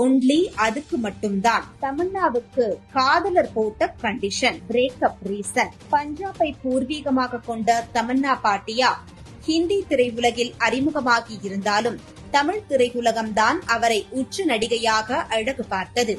Only அதுக்கு மட்டும்தான். தமன்னாவுக்கு காதலர் போட்ட கண்டிஷன் பிரேக்கப் ரீசன் பஞ்சாபை பூர்வீகமாக கொண்ட தமன்னா பாட்டியா ஹிந்தி திரையுலகில் அறிமுகமாகி இருந்தாலும் தமிழ் திரையுலகம்தான் அவரை உச்ச நடிகையாக அழகு பார்த்தது.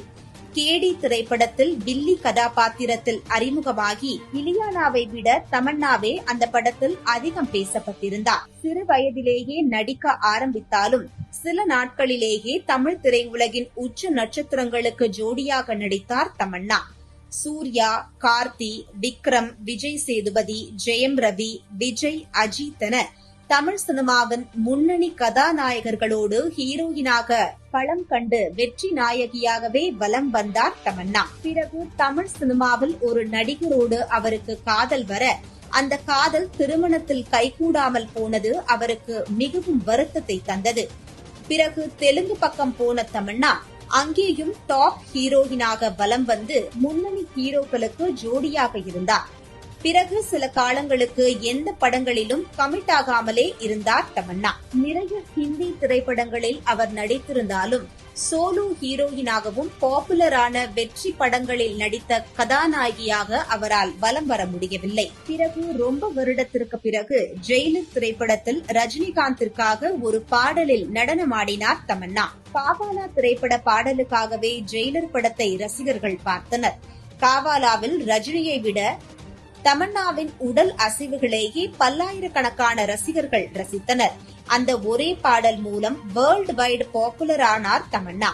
கேடி திரைப்படத்தில் பில்லி கதாபாத்திரத்தில் அறிமுகமாகி இலியானாவை விட தமன்னாவே அந்த படத்தில் அதிகம் பேசப்பட்டிருந்தார். சிறு வயதிலேயே நடிக்க ஆரம்பித்தாலும் சில நாட்களிலேயே தமிழ் திரையுலகின் உச்ச நட்சத்திரங்களுக்கு ஜோடியாக நடித்தார் தமன்னா. சூர்யா கார்த்தி விக்ரம் விஜய் சேதுபதி ஜெயம் ரவி விஜய் அஜித் என தமிழ் சினிமாவின் முன்னணி கதாநாயகர்களோடு ஹீரோயினாக பழம் கண்டு வெற்றி நாயகியாகவே வலம் வந்தார் தமன்னா. பிறகு தமிழ் சினிமாவில் ஒரு நடிகரோடு அவருக்கு காதல் வர அந்த காதல் திருமணத்தில் கைகூடாமல் போனது அவருக்கு மிகவும் வருத்தத்தை தந்தது. பிறகு தெலுங்கு பக்கம் போன தமன்னா அங்கேயும் டாப் ஹீரோயினாக வலம் வந்து முன்னணி ஹீரோக்களுக்கு ஜோடியாக இருந்தார். பிறகு சில காலங்களுக்கு எந்த படங்களிலும் கமிட் ஆகாமலே இருந்தார் தமன்னா. நிறைய ஹிந்தி திரைப்படங்களில் அவர் நடித்திருந்தாலும் சோலோ ஹீரோயினாகவும் பாப்புலரான வெற்றி படங்களில் நடித்த கதாநாயகியாக அவரால் வலம் வர முடியவில்லை. பிறகு ரொம்ப வருடத்திற்கு பிறகு ஜெயிலர் திரைப்படத்தில் ரஜினிகாந்திற்காக ஒரு பாடலில் நடனமாடினார் தமன்னா. காவாலா திரைப்பட பாடலுக்காகவே ஜெயிலர் படத்தை ரசிகர்கள் பார்த்தனர். காவாலாவில் ரஜினியை விட தமன்னாவின் உடல் அசைவுகளேயே பல்லாயிரக்கணக்கான ரசிகர்கள் ரசித்தனர். அந்த ஒரே பாடல் மூலம் வேர்ல்டு வைடு பாப்புலர் ஆனார் தமன்னா.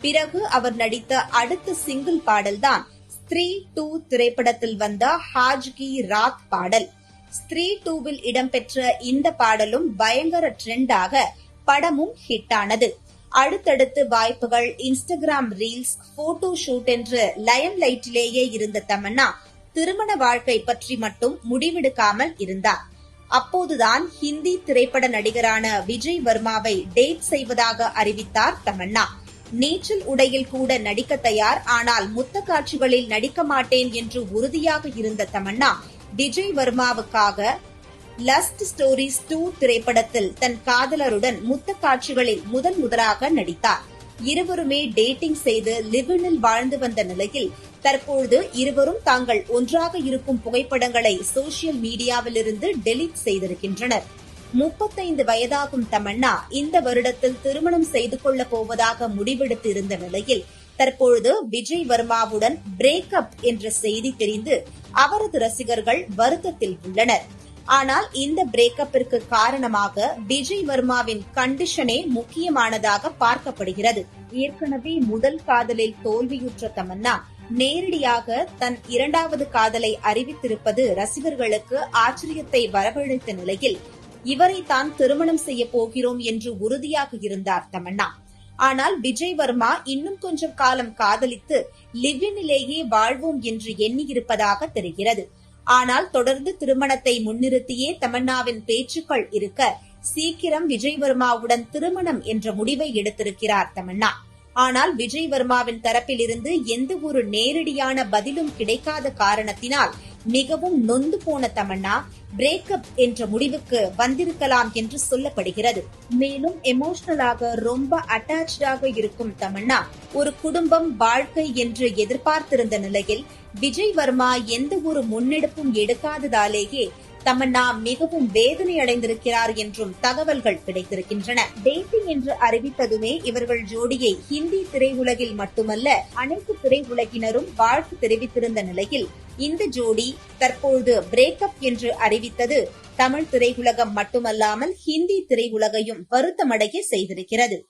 பிறகு அவர் நடித்த அடுத்த சிங்கிள் பாடல்தான் ஸ்திரீ டூ திரைப்படத்தில் வந்த ஹாஜ் கி ராத் பாடல். ஸ்திரீ டூவில் இடம்பெற்ற இந்த பாடலும் பயங்கர ட்ரெண்டாக படமும் ஹிட் ஆனது அடுத்தடுத்து வாய்ப்புகள் இன்ஸ்டாகிராம் ரீல்ஸ் போட்டோ ஷூட் என்று லயன் லைட்டிலேயே இருந்த தமன்னா திருமண வாழ்க்கை பற்றி மட்டும் முடிவெடுக்காமல் இருந்தார். அப்போதுதான் ஹிந்தி திரைப்பட நடிகரான விஜய் வர்மாவை டேட் செய்வதாக அறிவித்தார் தமன்னா. நீச்சல் உடையில் கூட நடிக்க தயார் ஆனால் முத்த காட்சிகளில் நடிக்க மாட்டேன் என்று உறுதியாக இருந்த தமன்னா விஜய் வர்மாவுக்காக லஸ்ட் ஸ்டோரிஸ் டூ திரைப்படத்தில் தன் காதலருடன் முத்த காட்சிகளில் முதன் முதலாக நடித்தார். இருவருமே டேட்டிங் செய்து லிவனில் வாழ்ந்து வந்த நிலையில் தற்பொழுது இருவரும் தாங்கள் ஒன்றாக இருக்கும் புகைப்படங்களை சோசியல் மீடியாவிலிருந்து டெலீட் செய்திருக்கின்றனர். முப்பத்தைந்து வயதாகும் தமன்னா இந்த வருடத்தில் திருமணம் செய்து கொள்ளப் போவதாக முடிவெடுத்து இருந்த நிலையில் தற்பொழுது விஜய் வர்மாவுடன் பிரேக்கப் என்ற செய்தி தெரிந்து அவரது ரசிகர்கள் வருத்தத்தில் உள்ளனர். ஆனால் இந்த பிரேக்கப்பிற்கு காரணமாக விஜய் வர்மாவின் கண்டிஷனே முக்கியமானதாக பார்க்கப்படுகிறது. ஏற்கனவே முதல் காதலில் தோல்வியுற்ற தமன்னா நேரடியாக தன் இரண்டாவது காதலை அறிவித்திருப்பது ரசிகர்களுக்கு ஆச்சரியத்தை வரவழைத்த நிலையில் இவரை தான் திருமணம் செய்ய போகிறோம் என்று உறுதியாக இருந்தார் தமன்னா. ஆனால் விஜய் வர்மா இன்னும் கொஞ்சம் காலம் காதலித்து லிவ்வினிலேயே வாழ்வோம் என்று எண்ணியிருப்பதாக தெரிகிறது. ஆனால் தொடர்ந்து திருமணத்தை முன்னிறுத்தியே தமன்னாவின் பேச்சுக்கள் இருக்க சீக்கிரம் விஜய் வர்மாவுடன் திருமணம் என்ற முடிவை எடுத்திருக்கிறார் தமன்னா. ஆனால் விஜய் வர்மாவின் தரப்பிலிருந்து எந்த ஒரு நேரடியான பதிலும் கிடைக்காத காரணத்தினால் மிகவும் நொந்து போன தமன்னா பிரேக்கப் என்ற முடிவுக்கு வந்திருக்கலாம் என்று சொல்லப்படுகிறது. மேலும் எமோஷனலாக ரொம்ப அட்டாச்சாக இருக்கும் தமன்னா ஒரு குடும்பம் வாழ்க்கை என்று எதிர்பார்த்திருந்த நிலையில் விஜய் வர்மா எந்த ஒரு முன்னெடுப்பும் எடுக்காததாலேயே தமன்னா மிகவும் வேதனை அடைந்திருக்கிறார் என்றும் தகவல்கள் கிடைத்திருக்கின்றன. டேட்டிங் என்று அறிவித்ததுமே இவர்கள் ஜோடியை ஹிந்தி திரையுலகில் மட்டுமல்ல அனைத்து திரையுலகினரும் வாழ்த்து தெரிவித்திருந்த நிலையில் இந்த ஜோடி தற்பொழுது பிரேக்கப் என்று அறிவித்தது. தமிழ் திரையுலகம் மட்டுமல்லாமல் ஹிந்தி திரையுலகையும் வருத்தமடைய செய்திருக்கிறது.